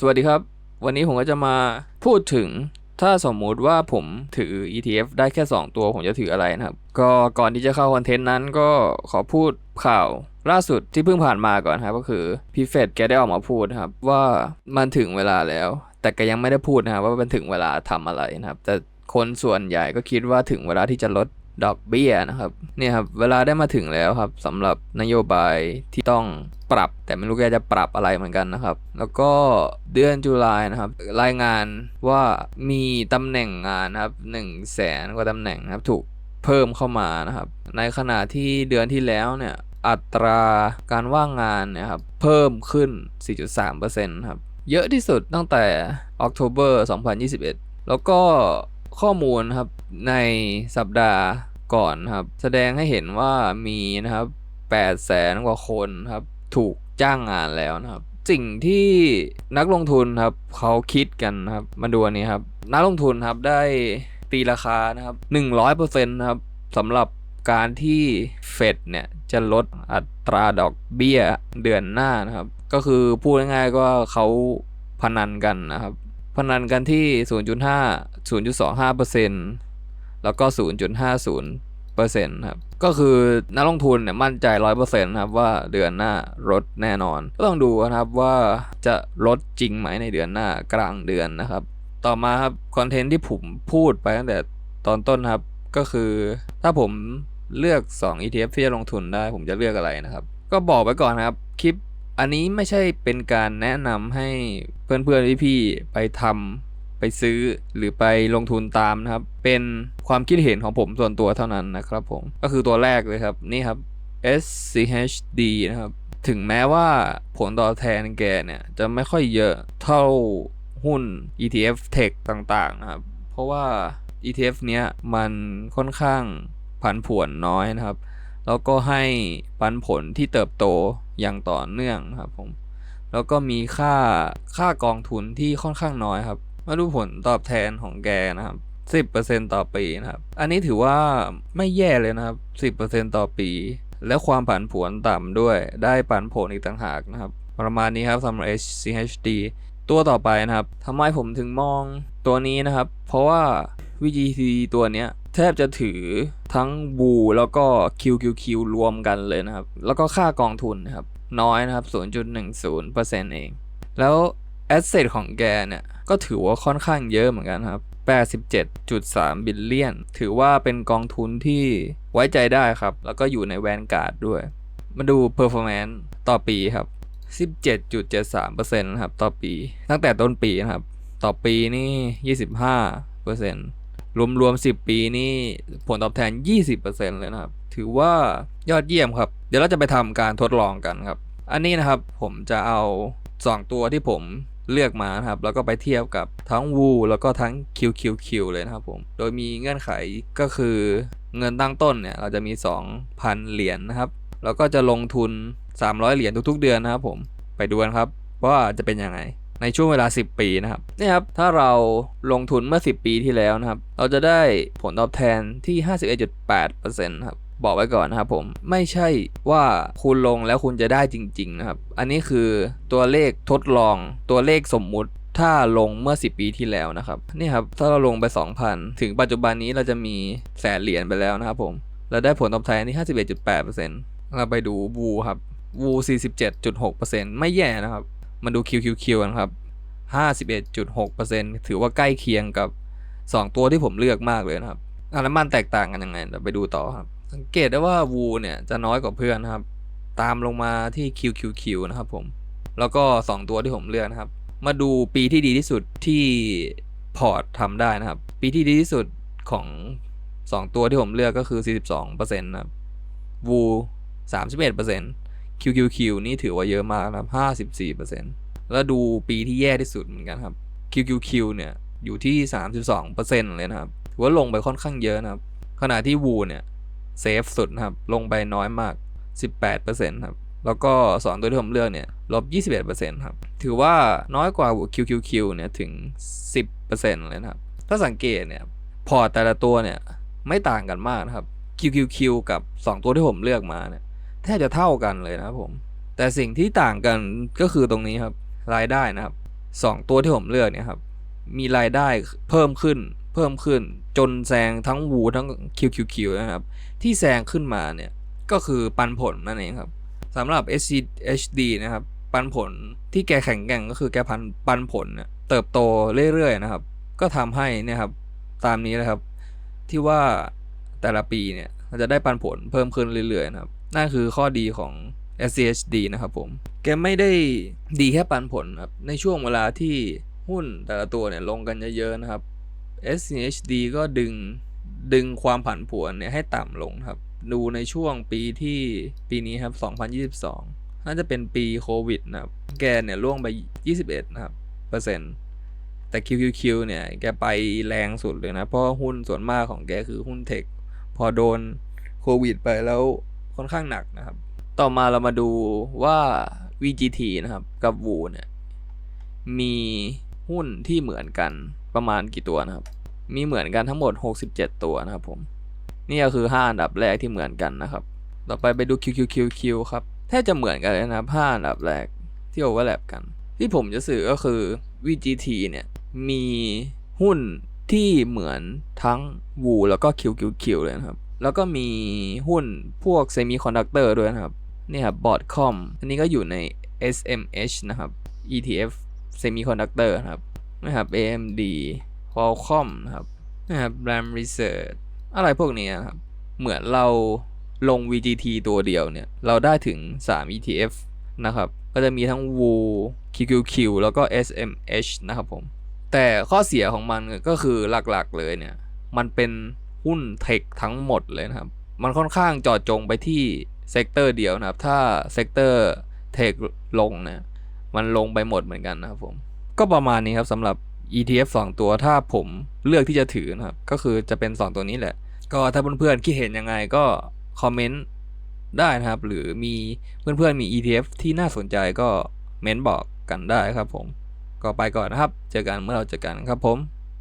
สวัสดีครับ วันนี้ผมก็จะมาพูดถึงถ้าสมมุติว่าผมถือ ETF ได้แค่ 2 ตัวผมจะถืออะไรนะครับ ก็ก่อนที่จะเข้าคอนเทนต์นั้นก็ขอพูดข่าวล่าสุดที่เพิ่งผ่านมาก่อนครับก็คือพี่เฟดแกได้ออกมาพูดครับว่ามันถึงเวลาแล้ว แต่แกยังไม่ได้พูดนะครับว่ามันถึงเวลาทำอะไรนะครับ แต่คนส่วนใหญ่ก็คิดว่าถึงเวลาที่จะลด ดอกเบี้ยนะครับเนี่ยครับเวลาได้มาถึงแล้วครับสำหรับนโยบายที่ต้องปรับ แต่ไม่รู้แกจะปรับอะไรเหมือนกันนะครับ แล้วก็เดือนตุลานะครับ รายงานว่ามีตำแหน่งงานนะครับ1นึ่งแสนกว่าตำแหน่งนะครับถูกเพิ่มเข้ามานะครับ ในขณะที่เดือนที่แล้วเนี่ยอัตราการว่างงานเนะครับเพิ่มขึ้น 4.3%ครับเยอะที่สุดตั้งแต่ออก o b e r 2021 แล้วก็ข้อมูลครับในสัปดาห์ ก่อนครับ แสดงให้เห็นว่ามีนะครับ8แสนกว่าคนครับ ถูกจ้างงานแล้วนะครับ สิ่งที่นักลงทุนครับเขาคิดกันครับ มาดูอันนี้ครับ นักลงทุนครับได้ตีราคานะครับ 100%นะครับสำหรับการที่เฟดเนี่ยจะลดอัตราดอกเบี้ยเดือนหน้านะครับ ก็คือพูดง่ายๆก็เขาพนันกันนะครับ พนันกันที่ 0.5 0.25% แล้วก็ 0.50%ครับก็คือนักลงทุนเนี่ยมั่นใจ 100%ครับว่าเดือนหน้าลดแน่นอน ก็ต้องดูนะครับว่าจะลดจริงไหมในเดือนหน้ากลางเดือนนะครับ ต่อมาครับคอนเทนต์ที่ผมพูดไปตั้งแต่ตอนต้นครับก็คือถ้าผมเลือก 2 ETF ที่จะลงทุนได้ผมจะเลือกอะไรนะครับ ก็บอกไว้ก่อนนะครับคลิปอันนี้ไม่ใช่เป็นการแนะนำให้เพื่อนๆพี่ๆไปทำ ไปซื้อหรือไปลงทุนตามนะครับ เป็นความคิดเห็นของผมส่วนตัวเท่านั้นนะครับผม ก็คือตัวแรกเลยครับ นี่ครับ SCHD นะครับ ถึงแม้ว่าผลตอบแทนแกเนี่ย จะไม่ค่อยเยอะเท่าหุ้น ETF Tech ต่างๆนะครับ เพราะว่า ETF เนี้ยมันค่อนข้างผันผวนน้อยนะครับ แล้วก็ให้ปันผลที่เติบโตอย่างต่อเนื่องนะครับผม แล้วก็มีค่าค่ากองทุนที่ค่อนข้างน้อยครับ มาดูผลตอบแทนของแกนะครับ 10%ต่อปีนะครับ อันนี้ถือว่าไม่แย่เลยนะครับ 10%ต่อปี และความผันผวนต่ำด้วย ได้ปันผลอีกต่างหากนะครับ ประมาณนี้ครับสำหรับ HCHD ตัวต่อไปนะครับทำไมผมถึงมองตัวนี้นะครับ เพราะว่า VGT ตัวเนี้ยแทบจะถือทั้งบูแล้วก็ QQQ รวมกันเลยนะครับ แล้วก็ค่ากองทุนนะครับ น้อยนะครับ 0.10%เอง แล้ว แอสเซทของแกเนี่ย ก็ถือว่าค่อนข้างเยอะเหมือนกันครับ 87.3 บิลเลียน ถือว่าเป็นกองทุนที่ไว้ใจได้ครับ แล้วก็อยู่ในแวนการ์ดด้วย มาดู performance ต่อปีครับ 17.73%นะครับ ต่อปี ตั้งแต่ต้นปีนะครับ ต่อปีนี่ 25%รวมรวม 10 ปีนี่ผลตอบแทน 20%เลยนะครับ ถือว่ายอดเยี่ยมครับ เดี๋ยวเราจะไปทำการทดลองกันครับ อันนี้นะครับผมจะเอา 2 ตัวที่ผม เลือกมานะครับ แล้วก็ไปเทียบกับทั้ง Woo แล้วก็ทั้ง QQQ เลยนะครับผม โดยมีเงื่อนไขก็คือเงินตั้งต้นเนี่ยเราจะมี 2,000 เหรียญนนะครับ แล้วก็จะลงทุน 300 เหรียญทุกๆ เดือนนะครับผมไปดูกันครับว่าจะเป็นยังไงในช่วงเวลา 10 ปีนะครับนี่ครับ ถ้าเราลงทุนเมื่อ 10 ปีที่แล้วนะครับ เราจะได้ผลตอบแทนที่ 51.8%ครับ บอกไว้ก่อนนะครับผมไม่ใช่ว่าคุณลงแล้วคุณจะได้จริง ๆ นะครับ อันนี้คือตัวเลขทดลองตัวเลขสมมุติถ้าลงเมื่อ 10 ปีที่แล้วนะครับนี่ครับถ้าเราลงไป 2,000 ถึงปัจจุบันนี้เราจะมีแสนเหรียญไปแล้วนะครับผมเราได้ผลตอบแทนที่ 51.8%เราไปดูบูครับวู47.6%ไม่แย่นะครับมาดู QQQ กันครับ 51.6%ถือว่าใกล้เคียงกับ 2 ตัวที่ผมเลือกมากเลยนะครับอะแล้วมันแตกต่างกันยังไงเดี๋ยวไปดูต่อครับ สังเกตได้ว่าวูเนี่ยจะน้อยกว่าเพื่อนนะครับ ตามลงมาที่ QQQ นะครับผม แล้วก็ 2 ตัวที่ผมเลือกนะครับ มาดูปีที่ดีที่สุดที่พอร์ตทำได้นะครับ ปีที่ดีที่สุดของ 2 ตัวที่ผมเลือกก็คือ 42%นะครับวู31% QQQ นี่ถือว่าเยอะมากนะครับ 54%แล้วดูปีที่แย่ที่สุดเหมือนกันครับ QQQ เนี่ยอยู่ที่ 32%เลยนะครับถือว่าลงไปค่อนข้างเยอะนะครับ ขณะที่ Woo เนี่ย เซฟสุดครับ ลงไปน้อยมาก 18%ครับ แล้วก็สองตัวที่ผมเลือกเนี่ยลบ 21%ครับ ถือว่าน้อยกว่า QQQ เนี่ยถึง 10%เลยนะครับ ถ้าสังเกตเนี่ยพอแต่ละตัวเนี่ยไม่ต่างกันมากนะครับ QQQ กับ 2 ตัวที่ผมเลือกมาเนี่ยแทบจะเท่ากันเลยนะครับผม แต่สิ่งที่ต่างกันก็คือตรงนี้ครับรายได้นะครับ 2 ตัวที่ผมเลือกเนี่ยครับมีรายได้เพิ่มขึ้น พิ่มขึ้นจนแซงทั้งวูทั้ง QQQ นะครับ ที่แซงขึ้นมาเนี่ย ก็คือปันผลนั่นเองครับสำหรับ SCHD นะครับ ปันผลที่แกแข็งแกร่งก็คือแกพันปันผลเนติบโตเรื่อยๆนะครับ ก็ทำให้นี่ยครับตามนี้เลยครับ ที่ว่าแต่ละปีเนี่ยมันจะได้ปันผลเพิ่มขึ้นเรื่อยๆนะครับ นั่นคือข้อดีของ SCHD นะครับผม แกไม่ได้ดีแค่ปันผลครับ ในช่วงเวลาที่หุ้นแต่ละตัวเนี่ยลงกันเยอะๆนะครับ SCHD ก็ดึงดึงความผันผวนเนี่ยให้ต่ำลงครับ ดูในช่วงปีที่ปีนี้ครับ 2022 น่าจะเป็นปีโควิดนะครับ แกเนี่ยล่วงไป 21 นะครับเปอร์เซ็นต์แต่ QQQ เนี่ย แกไปแรงสุดเลยนะ เพราะหุ้นส่วนมากของแกคือหุ้นเทค พอโดนโควิดไปแล้วค่อนข้างหนักนะครับ ต่อมาเรามาดูว่า VGT นะครับ กับ WU เนี่ย มีหุ้นที่เหมือนกัน ประมาณกี่ตัวนะครับ มีเหมือนกันทั้งหมด 67 ตัวนะครับผม นี่ก็คือ 5 อันดับแรกที่เหมือนกันนะครับ ต่อไปไปดู QQQQ ครับ แทบจะเหมือนกันเลยนะครับ 5 อันดับแรกที่ overlap กัน ที่ผมจะสื่อก็คือ VGT เนี่ย มีหุ้นที่เหมือนทั้ง WU แล้วก็ QQQ เลยนะครับ แล้วก็มีหุ้นพวกเซมิคอนดักเตอร์ด้วยนะครับ นี่ครับ Broadcom อันนี้ก็อยู่ใน SMH นะครับ ETF Semiconductor นะครับ นะครับ AMD Qualcomm นะครับนะครับ RAM Research อะไรพวกนี้นะครับ เหมือนเราลง VGT ตัวเดียวเนี่ย เราได้ถึง 3 ETF นะครับ ก็จะมีทั้ง WU QQQ แล้วก็ SMH นะครับผม แต่ข้อเสียของมันก็คือหลักๆเลยเนี่ย มันเป็นหุ้นเทคทั้งหมดเลยนะครับ มันค่อนข้างจอดจงไปที่เซกเตอร์เดียวนะครับ ถ้าเซกเตอร์เทคลงเนี่ย มันลงไปหมดเหมือนกันนะครับผม ก็ประมาณนี้ครับสำหรับ ETF 2 ตัวถ้าผมเลือกที่จะถือนะครับ ก็คือจะเป็น 2 ตัวนี้แหละ ก็ถ้าเพื่อนๆคิดเห็นยังไงก็คอมเมนต์ได้นะครับ หรือมีเพื่อนๆมี ETF ที่น่าสนใจก็เม้นบอกกันได้ครับผม ก็ไปก่อนนะครับ เจอกันเมื่อเราเจอกันครับผม